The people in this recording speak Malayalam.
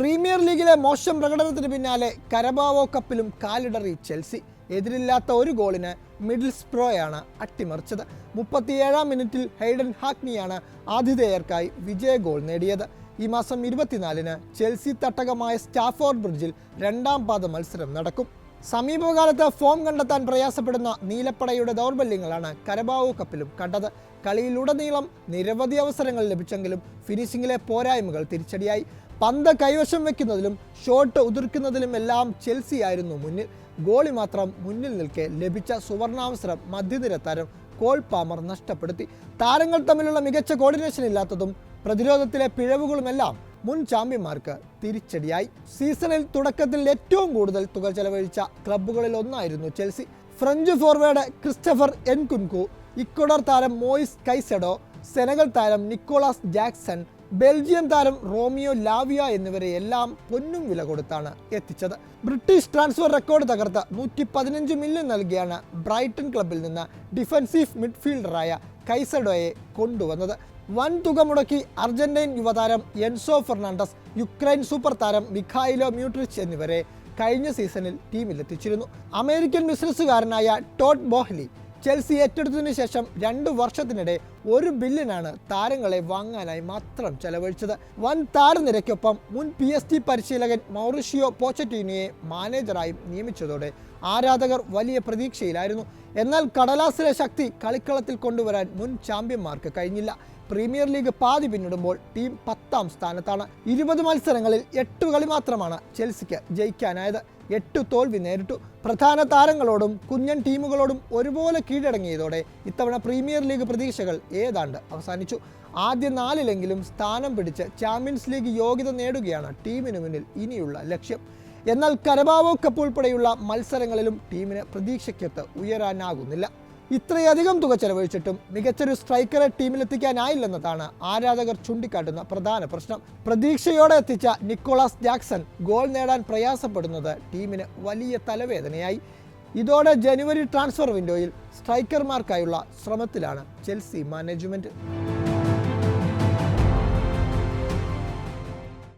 പ്രീമിയർ ലീഗിലെ മോശം പ്രകടനത്തിന് പിന്നാലെ കരബാവോ കപ്പിലും കാലിടറി ചെൽസി. എതിരില്ലാത്ത ഒരു ഗോളിന് മിഡിൽസ് പ്രോയാണ് അട്ടിമറിച്ചത്. മുപ്പത്തിയേഴാം മിനിറ്റിൽ ഹെയ്ഡൻ ഹാക്നിയാണ് ആതിഥേയർക്കായി വിജയ ഗോൾ നേടിയത്. ഈ മാസം ഇരുപത്തിനാലിന് ചെൽസി തട്ടകമായ സ്റ്റാഫോർഡ് ബ്രിഡ്ജിൽ രണ്ടാം പാദ മത്സരം നടക്കും. സമീപകാലത്ത് ഫോം കണ്ടെത്താൻ പ്രയാസപ്പെടുന്ന നീലപ്പടയുടെ ദൗർബല്യങ്ങളാണ് കരബാവോ കപ്പിലും കണ്ടത്. കളിയിലുടനീളം നിരവധി അവസരങ്ങൾ ലഭിച്ചെങ്കിലും ഫിനിഷിംഗിലെ പോരായ്മകൾ തിരിച്ചടിയായി. പന്ത് കൈവശം വെക്കുന്നതിലും ഷോട്ട് ഉതിർക്കുന്നതിലും എല്ലാം ചെൽസി ആയിരുന്നു മുന്നിൽ. ഗോളി മാത്രം മുന്നിൽ നിൽക്കെ ലഭിച്ച സുവർണാവസരം മധ്യനിര താരം കോൾ പാമർ നഷ്ടപ്പെടുത്തി. താരങ്ങൾ തമ്മിലുള്ള മികച്ച കോർഡിനേഷൻ ഇല്ലാത്തതും പ്രതിരോധത്തിലെ പിഴവുകളുമെല്ലാം മുൻ ചാമ്പ്യന്മാർക്ക് തിരിച്ചടിയായി. സീസണിൽ തുടക്കത്തിൽ ഏറ്റവും കൂടുതൽ തുക ചെലവഴിച്ച ക്ലബ്ബുകളിൽ ഒന്നായിരുന്നു Chelsea. French forward Christopher Nkunku Ecuador താരം മോയിസ് കൈസെഡോ സെനഗൽ താരം നിക്കോളാസ് ജാക്സൺ ബെൽജിയം താരം റോമിയോ ലാവിയ എന്നിവരെ എല്ലാം പൊന്നും വില കൊടുത്താണ് എത്തിച്ചത്. ബ്രിട്ടീഷ് ട്രാൻസ്ഫർ റെക്കോർഡ് തകർത്ത് നൂറ്റി പതിനഞ്ച് മില്യൺ നൽകിയാണ് ബ്രൈറ്റൺ ക്ലബിൽ നിന്ന് ഡിഫൻസീവ് മിഡ്ഫീൽഡറായ കൈസഡോയെ കൊണ്ടുവന്നത്. വൻ തുക മുടക്കി അർജന്റീൻ യുവതാരം എൻസോ ഫെർണാണ്ടസ് യുക്രൈൻ സൂപ്പർ താരം മിഖായിലോ മ്യൂട്രിച്ച് എന്നിവരെ കഴിഞ്ഞ സീസണിൽ ടീമിലെത്തിച്ചിരുന്നു. അമേരിക്കൻ ബിസിനസ്സുകാരനായ ടോഡ് ബോഹ്ലി ചെൽസി ഏറ്റെടുത്തതിനു ശേഷം രണ്ടു വർഷത്തിനിടെ ഒരു ബില്യനാണ് താരങ്ങളെ വാങ്ങാനായി മാത്രം ചെലവഴിച്ചത്. വൻ താരനിരയ്ക്കൊപ്പം മുൻ പി എസ് ടി പരിശീലകൻ മൗറിഷിയോ പോച്ചറ്റീനിയെ മാനേജറായും നിയമിച്ചതോടെ ആരാധകർ വലിയ പ്രതീക്ഷയിലായിരുന്നു. എന്നാൽ കടലാസിലെ ശക്തി കളിക്കളത്തിൽ കൊണ്ടുവരാൻ മുൻ ചാമ്പ്യന്മാർക്ക് കഴിഞ്ഞില്ല. പ്രീമിയർ ലീഗ് പാതി പിന്നിടുമ്പോൾ ടീം പത്താം സ്ഥാനത്താണ്. ഇരുപത് മത്സരങ്ങളിൽ എട്ട് കളി മാത്രമാണ് ചെൽസിക്ക് ജയിക്കാനായത്. എട്ട് തോൽവി നേരിട്ടു. പ്രധാന താരങ്ങളോടും കുഞ്ഞൻ ടീമുകളോടും ഒരുപോലെ കീഴടങ്ങിയതോടെ ഇത്തവണ പ്രീമിയർ ലീഗ് പ്രതീക്ഷകൾ ഏതാണ്ട് അവസാനിച്ചു. ആദ്യ നാലിലെങ്കിലും സ്ഥാനം പിടിച്ച് ചാമ്പ്യൻസ് ലീഗ് യോഗ്യത നേടുകയാണ് ടീമിന് മുന്നിൽ ഇനിയുള്ള ലക്ഷ്യം. എന്നാൽ കരബാവോ കപ്പ് ഉൾപ്പെടെയുള്ള മത്സരങ്ങളിലും ടീമിന് പ്രതീക്ഷയ്ക്കൊത്ത് ഉയരാനാകുന്നില്ല. ഇത്രയധികം തുക ചെലവഴിച്ചിട്ടും മികച്ചൊരു സ്ട്രൈക്കറെ ടീമിലെത്തിക്കാനായില്ലെന്നതാണ് ആരാധകർ ചൂണ്ടിക്കാട്ടുന്ന പ്രധാന പ്രശ്നം. പ്രതീക്ഷയോടെ എത്തിച്ച നിക്കോളാസ് ജാക്സൺ ഗോൾ നേടാൻ പ്രയാസപ്പെടുന്നത് ടീമിന് വലിയ തലവേദനയായി. ഇതോടെ ജനുവരി ട്രാൻസ്ഫർ വിൻഡോയിൽ സ്ട്രൈക്കർമാർക്കായുള്ള ശ്രമത്തിലാണ് ചെൽസി മാനേജ്മെന്റ്.